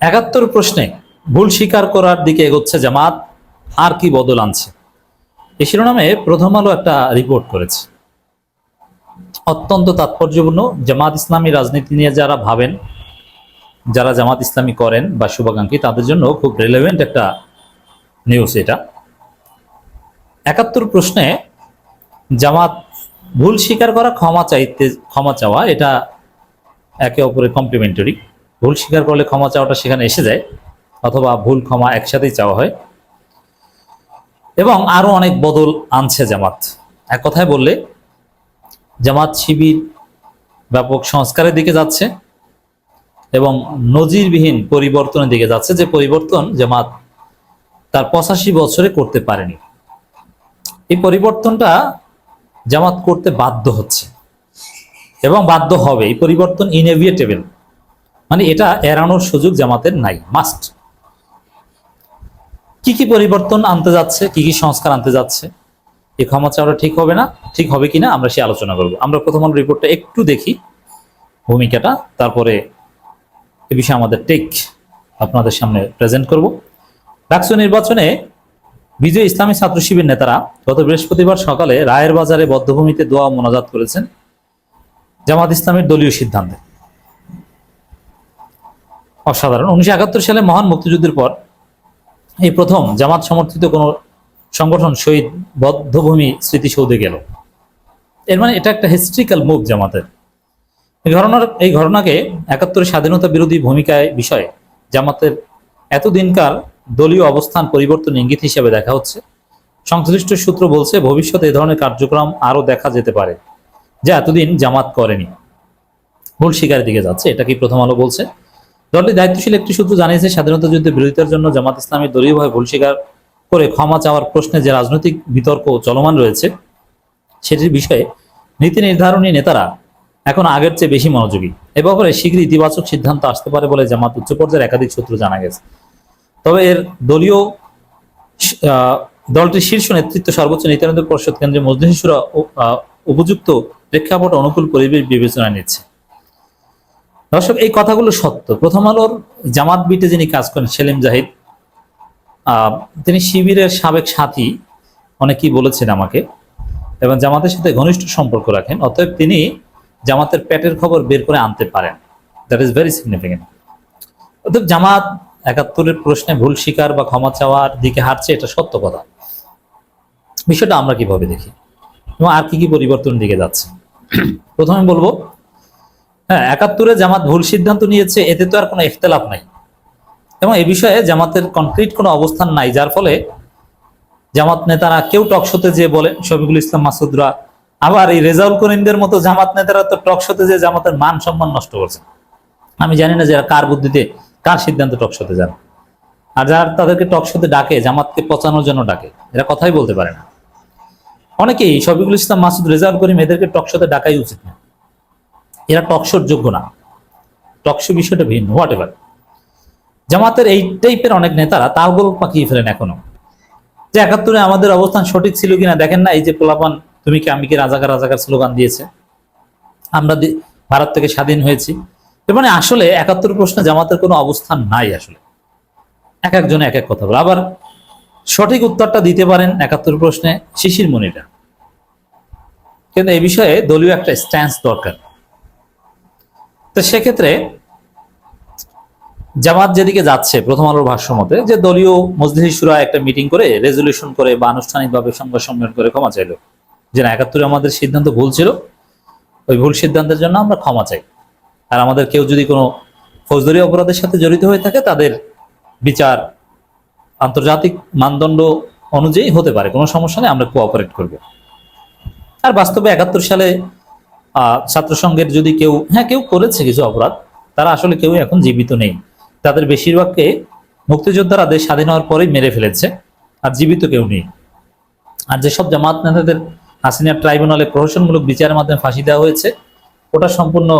একাত্তর প্রশ্নে ভুল স্বীকার করার দিকে এগোচ্ছে জামাত, আর কি বদল আনছে? এই শিরোনামে প্রথম আলো একটা রিপোর্ট করেছে। অত্যন্ত তাৎপর্যপূর্ণ, জামাত ইসলামী রাজনীতি নিয়ে যারা ভাবেন, যারা জামাত ইসলামী করেন বা শুভাকাঙ্ক্ষী, তাদের জন্য খুব রেলেভেন্ট একটা নিউজ এটা। একাত্তর প্রশ্নে জামাত ভুল স্বীকার করা ক্ষমা চাইতে, ক্ষমা চাওয়া, এটা একে অপরের কমপ্লিমেন্টারি ভুল স্বীকার করলে ক্ষমা চাওয়াটা সেখানে এসে যায়, অথবা ভুল ক্ষমা একসাথেই চাওয়া হয়। এবং আরও অনেক বদল আনছে জামাত। এক কথায় বললে, জামাত শিবির ব্যাপক সংস্কারের দিকে যাচ্ছে এবং নজিরবিহীন পরিবর্তনের দিকে যাচ্ছে, যে পরিবর্তন জামাত তার পঁচাশি বছরে করতে পারেনি। এই পরিবর্তনটা জামাত করতে বাধ্য হচ্ছে এবং বাধ্য হবে। এই পরিবর্তন ইনএভিয়েটেবল মানে এটা এড়ানোর সুযোগ জামাতের নাই মাস্ট কি কি পরিবর্তন আনতে যাচ্ছে, কি কি সংস্কার আনতে যাচ্ছে এই ক্ষমা চাওয়াটা ঠিক হবে না, ঠিক হবে কিনা আমরা সে আলোচনা করব। আমরা প্রথম রিপোর্টটা একটু দেখি ভূমিকাটা, তারপরে এ বিষয়ে আমাদের টেক আপনাদের সামনে প্রেজেন্ট করব। ডাকসু নির্বাচনে বিজয় ইসলামী ছাত্র শিবির নেতারা গত বৃহস্পতিবার সকালে রায়ের বাজারে বদ্ধভূমিতে দোয়া মোনাজাত করেছেন জামাত ইসলামের দলীয় সিদ্ধান্তে। অসাধারণ। উনিশশো একাত্তর সালে মহান মুক্তিযুদ্ধের পর এই প্রথম জামাত সমর্থিত কোন সংগঠন শহীদ বদ্ধভূমি স্মৃতিসৌধে গেল। এর মানে এটা একটা হিস্ট্রিক্যাল মুভ জামাতের। এই ঘটনার এই ঘটনাকে একাত্তর স্বাধীনতা বিরোধী ভূমিকায়, বিষয়ে জামাতের এতদিনকার দলীয় অবস্থান পরিবর্তন ইঙ্গিত হিসেবে দেখা হচ্ছে। সংশ্লিষ্ট সূত্র বলছে, ভবিষ্যতে এ ধরনের কার্যক্রম আরও দেখা যেতে পারে, যা এতদিন জামাত করেনি। ভুল শিকারের দিকে যাচ্ছে, এটা কি প্রথম আলো বলছে? দলটির দায়িত্বশীল একটি সূত্র জানিয়েছে, স্বাধীনতা যুদ্ধে বিরোধিতার জন্য জামাত ইসলামী দলীয়ভাবে ভুল স্বীকার করে ক্ষমা চাওয়ার প্রশ্নে যে রাজনৈতিক বিতর্ক চলমান রয়েছে, সেটির বিষয়ে নীতি নির্ধারণী নেতারা এখন আগের চেয়ে বেশি মনোযোগী। এ ব্যাপারে শীঘ্রই ইতিবাচক সিদ্ধান্ত আসতে পারে বলে জামাত উচ্চ পর্যায়ের একাধিক সূত্র জানা গেছে। তবে এর দলীয় দলটির শীর্ষ নেতৃত্ব সর্বোচ্চ নীতিনির্ধারণ পরিষদ কেন্দ্রে মজলিসুরা উপযুক্ত প্রেক্ষাপট অনুকূল পরিবেশ বিবেচনায় নিচ্ছে। দর্শক, এই কথাগুলো সত্য। প্রথম আলোর জামাত বিটে যিনি কাজ করেন, সেলিম জাহিদ তিনি শিবিরের সাবেক সাথী, অনেকেই বলেছেন আমাকে, এবং জামাতের সাথে ঘনিষ্ঠ সম্পর্ক রাখেন, অতএব তিনি জামাতের পেটের খবর বের করে আনতে পারেন। দ্যাট ইজ ভেরি সিগনিফিকেন্ট অতএব জামাত একাত্তরের প্রশ্নে ভুল স্বীকার বা ক্ষমা চাওয়ার দিকে হারছে এটা সত্য কথা। বিষয়টা আমরা কীভাবে দেখি? এবং আর কি কি পরিবর্তনের দিকে যাচ্ছে? প্রথমে বলব হ্যাঁ একাত্তরে জামাত ভুল সিদ্ধান্ত নিয়েছে, এতে তো আর কোনো ইখতলাফ নাই। এবং এ বিষয়ে জামাতের কনক্রিট কোনো অবস্থান নাই, যার ফলে জামাত নেতারা কেউ টকশোতে যে বলেন, শফিকুল ইসলাম মাসুদরা, আবার এই রেজাউল করিমদের মতো জামাত নেতারা তো টকশোতে যে জামাতের মান সম্মান নষ্ট করছে আমি জানি না যে কার বুদ্ধিতে, কার সিদ্ধান্ত টকশোতে যান। আর যারা তাদেরকে টকশোতে ডাকে, জামাতকে পচানোর জন্য ডাকে, এরা কথাই বলতে পারে না। অনেকেই শফিকুল ইসলাম মাসুদ, রেজাউল করিম এদেরকে টকশোতে ডাকাই উচিত না। এরা টকশোর যোগ্য না। টকশো বিষয়টা ভিন্ন হোয়াট এভার জামাতের এই টাইপের অনেক নেতারা তাহগোল পাকিয়ে ফেলেন এখনও। যে একাত্তরে আমাদের অবস্থান সঠিক ছিল কিনা দেখেন না, এই যে পোলাপান, তুমি কি আমি কি রাজাকার রাজাকার স্লোগান দিয়েছে? আমরা ভারত থেকে স্বাধীন হয়েছি। মানে আসলে একাত্তর প্রশ্নে জামাতের কোনো অবস্থান নাই আসলে। এক একজনে এক এক কথা বলে। আবার সঠিক উত্তরটা দিতে পারেন একাত্তর প্রশ্নে শিশির মনিরা। কিন্তু এই বিষয়ে দলীয় একটা স্ট্যান্স দরকার। তো সেক্ষেত্রে জামাত যেদিকে যাচ্ছে প্রথম আলোর ভাষ্য মতে যে দলীয় মজলিস শুরা একটা মিটিং করে রেজলিউশন করে বা আনুষ্ঠানিকভাবে সংবাদ সম্মেলন করে ক্ষমা চাইলো। যে না, একাত্তরে আমাদের সিদ্ধান্ত ভুল ছিল, ওই ভুল সিদ্ধান্তের জন্য আমরা ক্ষমা চাই। আর আমাদের কেউ যদি কোনো ফৌজদারি অপরাধের সাথে জড়িত হয়ে থাকে, তাদের বিচার আন্তর্জাতিক মানদণ্ড অনুযায়ী হতে পারে, কোনো সমস্যা নেই, আমরা কোঅপারেট করব। আর বাস্তবে একাত্তর সালে আহ, ছাত্র সংঘের যদি কেউ হ্যাঁ কেউ করেছে কিছু অপরাধ তারা আসলে কেউ এখন জীবিত নেই। তাদের বেশিরভাগকে মুক্তিযোদ্ধারা দেশ স্বাধীন হওয়ার পরেই মেরে ফেলেছে আর জীবিত কেউ নেই। আর যেসব জামাত নেতাদের হাসিনা ট্রাইব্যুনালে প্রহসনমূলক বিচারের মাধ্যমে ফাঁসি দেওয়া হয়েছে ওটা সম্পূর্ণ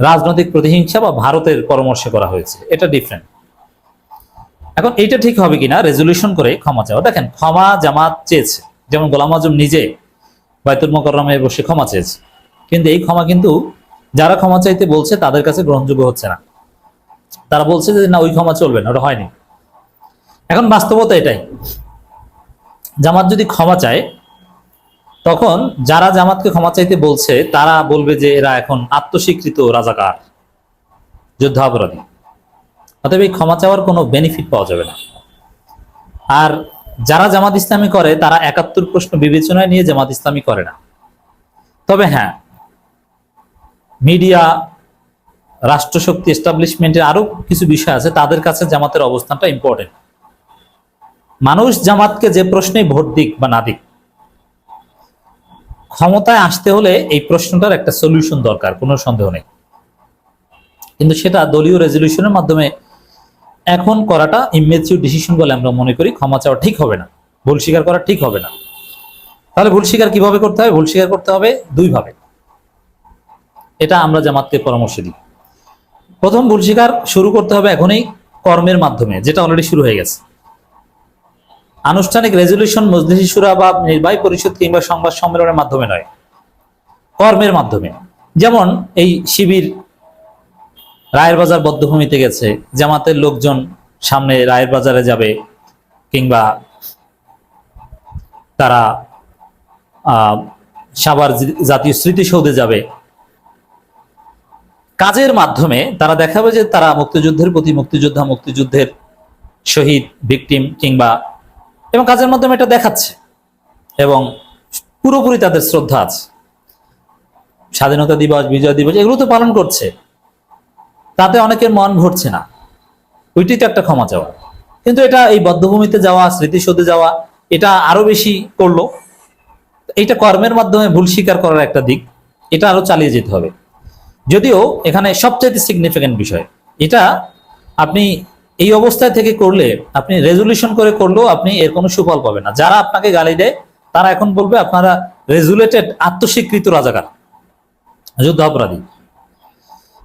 রাজনৈতিক প্রতিহিংসা বা ভারতের পরামর্শে করা হয়েছে। এটা ডিফারেন্ট এখন এইটা ঠিক হবে কিনা? রেজলিউশন করে ক্ষমা চাওয়া। দেখেন ক্ষমা জামাত চেয়েছে। যেমন গোলাম আজম নিজে বাইতুল মোকরমে বসে ক্ষমা চেয়েছে। কিন্তু এই ক্ষমা কিন্তু যারা ক্ষমা চাইতে বলছে, তাদের কাছে গ্রহণযোগ্য হচ্ছে না। তারা বলছে যে, না, ওই ক্ষমা চলবে না, ওটা হয়নি। এখন বাস্তবতা এটাই। জামাত যদি ক্ষমা চায়, তখন যারা জামাতকে ক্ষমা চাইতে বলছে, তারা বলবে যে, এরা এখন আত্মস্বীকৃত রাজাকার যুদ্ধাপরাধী অতএব এই ক্ষমা চাওয়ার কোনো বেনিফিট পাওয়া যাবে না। আর যারা জামাত ইসলামী করে, তারা একাত্তর প্রশ্ন বিবেচনায় নিয়ে জামাত ইসলামী করে না। তবে হ্যাঁ মিডিয়া, রাষ্ট্রশক্তি এস্টাবলিশমেন্টের আরও কিছু বিষয় আছে, তাদের কাছে জামাতের অবস্থানটা ইম্পর্টেন্ট মানুষ জামাতকে যে প্রশ্নে ভোট দিক বা না দিক, ক্ষমতায় আসতে হলে এই প্রশ্নটার একটা সলিউশন দরকার, কোনো সন্দেহ নেই। কিন্তু সেটা দলীয় রেজলিউশনের মাধ্যমে এখন করাটা ইমেচিউর ডিসিশন বলে আমরা মনে করি, ক্ষমা চাওয়া ঠিক হবে না, ভুল স্বীকার করা ঠিক হবে না। তাহলে ভুল স্বীকার কীভাবে করতে হবে ভুল স্বীকার করতে হবে দুই ভাবে এটা আমরা জামাতকে পরামর্শ দিই। প্রথম ভুল শিকার শুরু করতে হবে এখনই কর্মের মাধ্যমে, যেটা অলরেডি শুরু হয়ে গেছে। আনুষ্ঠানিক রেজলিউশন মজলিসি সুরা বা নির্বাহী পরিষদ কিংবা সংবাদ সম্মেলনের মাধ্যমে নয়, কর্মের মাধ্যমে। যেমন এই শিবির রায়ের বাজার বদ্ধভূমিতে গেছে, জামাতের লোকজন সামনে রায়ের বাজারে যাবে কিংবা তারা সাভার জাতীয় স্মৃতিসৌধে যাবে। কাজের মাধ্যমে তারা দেখাবে যে তারা মুক্তিযুদ্ধের প্রতি মুক্তিযোদ্ধা, মুক্তিযুদ্ধের শহীদ ভিকটিম কিংবা এবং কাজের মাধ্যমে এটা দেখাচ্ছে এবং পুরোপুরি তাদের শ্রদ্ধা আছে। স্বাধীনতা দিবস, বিজয় দিবস এগুলো তো পালন করছে। তাতে অনেকের মন ভরছে না। ওইটি তো একটা ক্ষমা চাওয়া। কিন্তু এটা এই বদ্ধভূমিতে যাওয়া, স্মৃতিসৌধে যাওয়া, এটা আরও বেশি করল। এটা কর্মের মাধ্যমে ভুল স্বীকার করার একটা দিক। এটা আরও চালিয়ে যেতে হবে। যদিও এখানে সবচাইতে সিগনিফিকেন্ট বিষয়, এটা আপনি এই অবস্থায় থেকে করলে, আপনি রেজুলেশন করে করলেও আপনি এর কোনো সুফল পাবেন না। যারা আপনাকে গালি দেয়, তারা এখন বলবে আপনারা রেজুলেটেড আত্মস্বীকৃত রাজাকার, যুদ্ধ অপরাধী।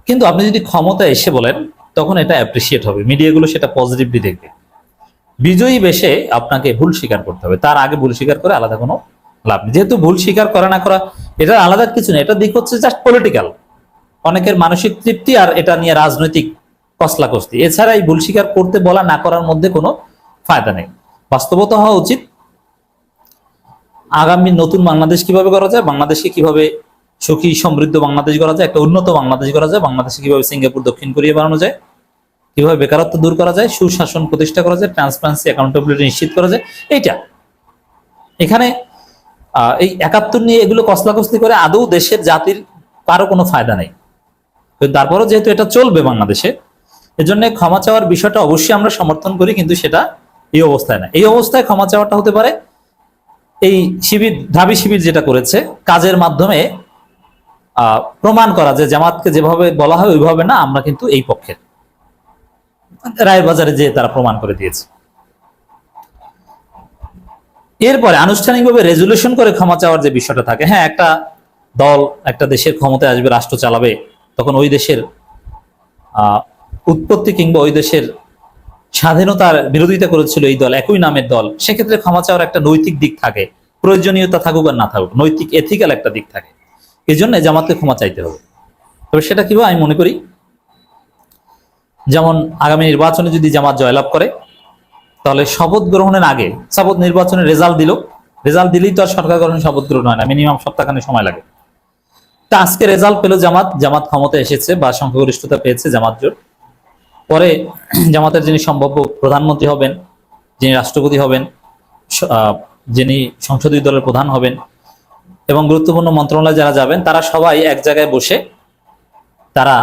কিন্তু আপনি যদি ক্ষমতা এসে বলেন, তখন এটা অ্যাপ্রিসিয়েট হবে। মিডিয়াগুলো সেটা পজিটিভলি দেখবে। বিজয়ী বেশে আপনাকে ভুল স্বীকার করতে হবে। তার আগে ভুল স্বীকার করে আলাদা কোনো লাভ নেই। যেহেতু ভুল স্বীকার করা না করা এটা আলাদা কিছু নেই। এটা দিক হচ্ছে জাস্ট পলিটিক্যাল অনেকের মানসিক তৃপ্তি আর এটা নিয়ে রাজনৈতিক কসলাকস্তি এছাড়া এই ভুল স্বীকার করতে বলা না করার মধ্যে কোনো ফায়দা নেই। বাস্তবতা হওয়া উচিত, আগামী নতুন বাংলাদেশ কীভাবে করা যায়, বাংলাদেশকে কীভাবে সুখী, সমৃদ্ধ বাংলাদেশ করা যায়, একটা উন্নত বাংলাদেশ করা যায় বাংলাদেশে কীভাবে সিঙ্গাপুর, দক্ষিণ কোরিয়া বানানো যায়, কীভাবে বেকারত্ব দূর করা যায়, সুশাসন প্রতিষ্ঠা করা যায়, ট্রান্সপারেন্সি অ্যাকাউন্টেবিলিটি নিশ্চিত করা যায়, এইটা। এখানে এই একাত্তর নিয়ে এগুলো কসলাকসলি করে আদৌ দেশের জাতির কারও কোনো ফায়দা নেই। তারপরও যেহেতু এটা চলবে বাংলাদেশে, এজন্য ক্ষমা চাওয়ার বিষয়টা অবশ্যই আমরা সমর্থন করি, কিন্তু সেটা এই অবস্থায় না। এই অবস্থায় ক্ষমা চাওয়াটা হতে পারে এই শিবির, ঢাবি শিবির যেটা করেছে, কাজের মাধ্যমে প্রমাণ করা যে জামাতকে যেভাবে বলা হয় ওইভাবে না, আমরা কিন্তু এই পক্ষের। রায়ের বাজারে যে তারা প্রমাণ করে দিয়েছে। এরপরে আনুষ্ঠানিকভাবে রেজুলেশন করে ক্ষমা চাওয়ার যে বিষয়টা থাকে হ্যাঁ একটা দল, একটা দেশের ক্ষমতায় আসবে, রাষ্ট্র চালাবে তখন ওই দেশের উৎপত্তি কিংবা ওই দেশের স্বাধীনতার বিরোধিতা করেছিল এই দল, একই নামের দল। সেক্ষেত্রে ক্ষমা চাওয়ার একটা নৈতিক দিক থাকে, প্রয়োজনীয়তা থাকুক আর না থাকুক, নৈতিক এথিক্যাল একটা দিক থাকে। এই জন্য জামাতকে ক্ষমা চাইতে হবে। তবে সেটা কীভাবে আমি মনে করি, যেমন আগামী নির্বাচনে যদি জামাত জয়লাভ করে, তাহলে শপথ গ্রহণের আগে, শপথ নির্বাচনের রেজাল্ট দিল। রেজাল্ট দিলেই তো আর সরকার গঠন শপথ গ্রহণ হয় না, মিনিমাম সপ্তাহখানে সময় লাগে। তা আজকে রেজাল্ট পেল জামাত। জামাত ক্ষমতা এসেছে বা সংখ্যাগরিষ্ঠতা পেয়েছে জামাত জোট। পরে জামাতের যিনি সম্ভাব্য প্রধানমন্ত্রী হবেন, যিনি রাষ্ট্রপতি হবেন যিনি সংসদীয় দলের প্রধান হবেন এবং গুরুত্বপূর্ণ মন্ত্রণালয়ে যারা যাবেন, তারা সবাই এক জায়গায় বসে তারা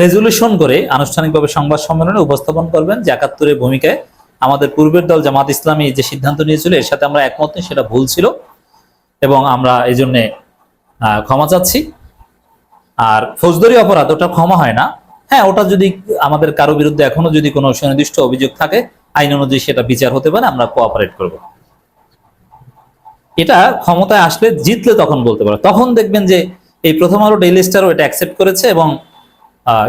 রেজলিউশন করে আনুষ্ঠানিকভাবে সংবাদ সম্মেলনে উপস্থাপন করবেন যে একাত্তরের ভূমিকায় আমাদের পূর্বের দল জামাত ইসলামী যে সিদ্ধান্ত নিয়েছিল, এর সাথে আমরা একমত সেটা ভুল ছিল এবং আমরা এই জন্যে ক্ষমা চাচ্ছি। আর ফৌজদারি অপরাধ, ওটা ক্ষমা হয় না। হ্যাঁ ওটা যদি আমাদের কারও বিরুদ্ধে এখনও যদি কোনো সুনির্দিষ্ট অভিযোগ থাকে, আইন অনুযায়ী সেটা বিচার হতে পারে, আমরা কোঅপারেট করব। এটা ক্ষমতায় আসলে জিতলে তখন বলতে পারে। তখন দেখবেন যে এই প্রথম আলো ডেইলি স্টারও এটা অ্যাকসেপ্ট করেছে এবং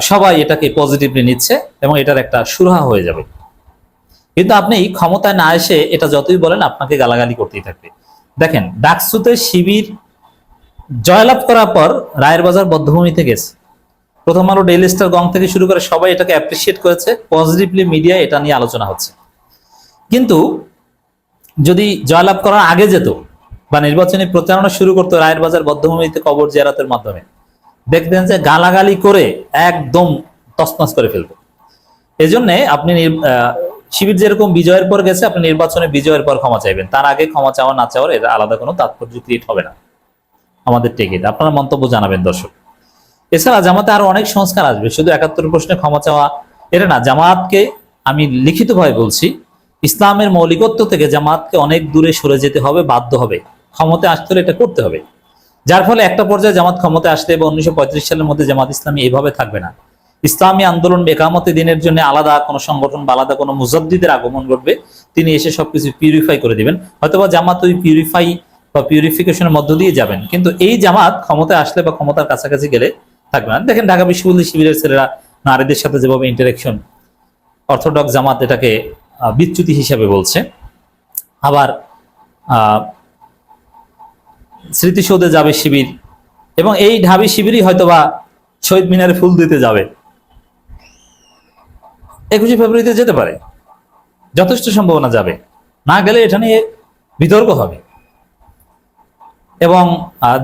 সবাই এটাকে পজিটিভলি নিচ্ছে এবং এটার একটা সুরাহা হয়ে যাবে। কিন্তু আপনি ক্ষমতায় না এসে এটা যতই বলেন, আপনাকে গালাগালি করতেই থাকবে। দেখেন, ডাকসুতে শিবির জয়লাভ করার পর রায়ের বাজার বদ্ধভূমিতে গেছে। প্রথম আলো ডেইলি স্টার গং থেকে শুরু করে সবাই এটাকে অ্যাপ্রিসিয়েট করেছে পজিটিভলি মিডিয়া এটা নিয়ে আলোচনা হচ্ছে। কিন্তু যদি জয়লাভ করার আগে যেত বা নির্বাচনী প্রচারণা শুরু করতো রায়ের বাজার বদ্ধভূমিতে কবর জিয়ারতের মাধ্যমে, দেখবেন যে গালাগালি করে একদম তসনস করে ফেলবে এজন্য আপনি শিবির যেরকম বিজয়ের পর গেছে, আপনি নির্বাচনে বিজয়ের পর ক্ষমা চাইবেন। তার আগে ক্ষমা চাওয়া না চাওয়ার এটা আলাদা কোনো তাৎপর্য ক্রিয়েট হবে না। আমাদের টেকিট আপনারা মন্তব্য জানাবেন, দর্শক। এছাড়া জামাতে আরও অনেক সংস্কার আসবে। শুধু একাত্তর প্রশ্নে ক্ষমা চাওয়া এটা না, জামাতকে আমি লিখিতভাবে বলছি, ইসলামের মৌলিকত্ব থেকে জামাতকে অনেক দূরে সরে যেতে হবে, বাধ্য হবে। ক্ষমতা আসতে হলে এটা করতে হবে। যার ফলে একটা পর্যায়ে জামাত ক্ষমতা আসতে এবং উনিশশো পঁয়ত্রিশ সালের মধ্যে জামাত ইসলামী এভাবে থাকবে না। ইসলামী আন্দোলন বেকামতে দিনের জন্য আলাদা কোনো সংগঠন বা আলাদা কোনো মুজাদ্দিদের আগমন ঘটবে। তিনি এসে সবকিছু পিউরিফাই করে দিবেন। হয়তোবা জামাত ওই পিউরিফাই বা পিউরিফিকেশনের মধ্য দিয়ে যাবেন। কিন্তু এই জামাত ক্ষমতায় আসলে বা ক্ষমতার কাছাকাছি গেলে থাকবে না। দেখেন ঢাকা বিশ্ববিদ্যালয় শিবিরের ছেলেরা নারীদের সাথে যেভাবে ইন্টারেকশন অর্থোডক্স জামাত এটাকে বিচ্যুতি হিসাবে বলছে। আবার স্মৃতিসৌধে যাবে শিবির এবং এই ঢাবি শিবিরই হয়তোবা শহীদ মিনারে ফুল দিতে যাবে। একুশে ফেব্রুয়ারিতে যেতে পারে। যথেষ্ট সম্ভাবনা যাবে। না গেলে এটা নিয়ে বিতর্ক হবে। এবং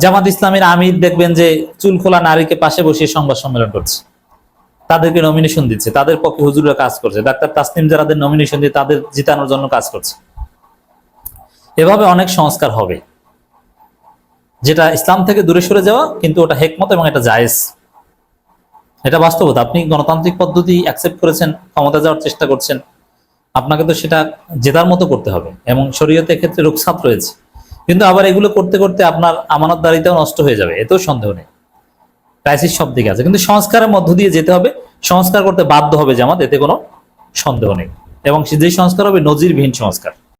জামাত ইসলামের আমির দেখবেন যে চুল খোলা নারীকে পাশে বসিয়ে সংবাদ সম্মেলন করছে। তাদেরকে নমিনেশন দিচ্ছে, তাদের পক্ষে হুজুররা কাজ করছে। ডাক্তার তাসনিম যারাদের নমিনেশন দিয়ে তাদের জিতানোর জন্য কাজ করছে। এভাবে অনেক সংস্কার হবে। যেটা ইসলাম থেকে দূরে সরে যাওয়া, কিন্তু ওটা হেকমত এবং এটা জায়েজ। এটা বাস্তবতা। আপনি গণতান্ত্রিক পদ্ধতি অ্যাকসেপ্ট করেছেন, ক্ষমতা যাওয়ার চেষ্টা করছেন। আপনাকে তো সেটা জেতার মতো করতে হবে। এবং শরীয়তের ক্ষেত্রে রুখসাত রয়েছে। কিন্তু আবার এগুলো করতে করতে আপনার আমানতদারিতাও নষ্ট হয়ে যাবে, এতেও সন্দেহ নেই। ক্রাইসিস সব দিকে আছে। কিন্তু সংস্কারের মধ্য দিয়ে যেতে হবে, সংস্কার করতে বাধ্য হবে জামাত, এতে কোনো সন্দেহ নেই। এবং যে সংস্কার হবে, নজিরবিহীন সংস্কার।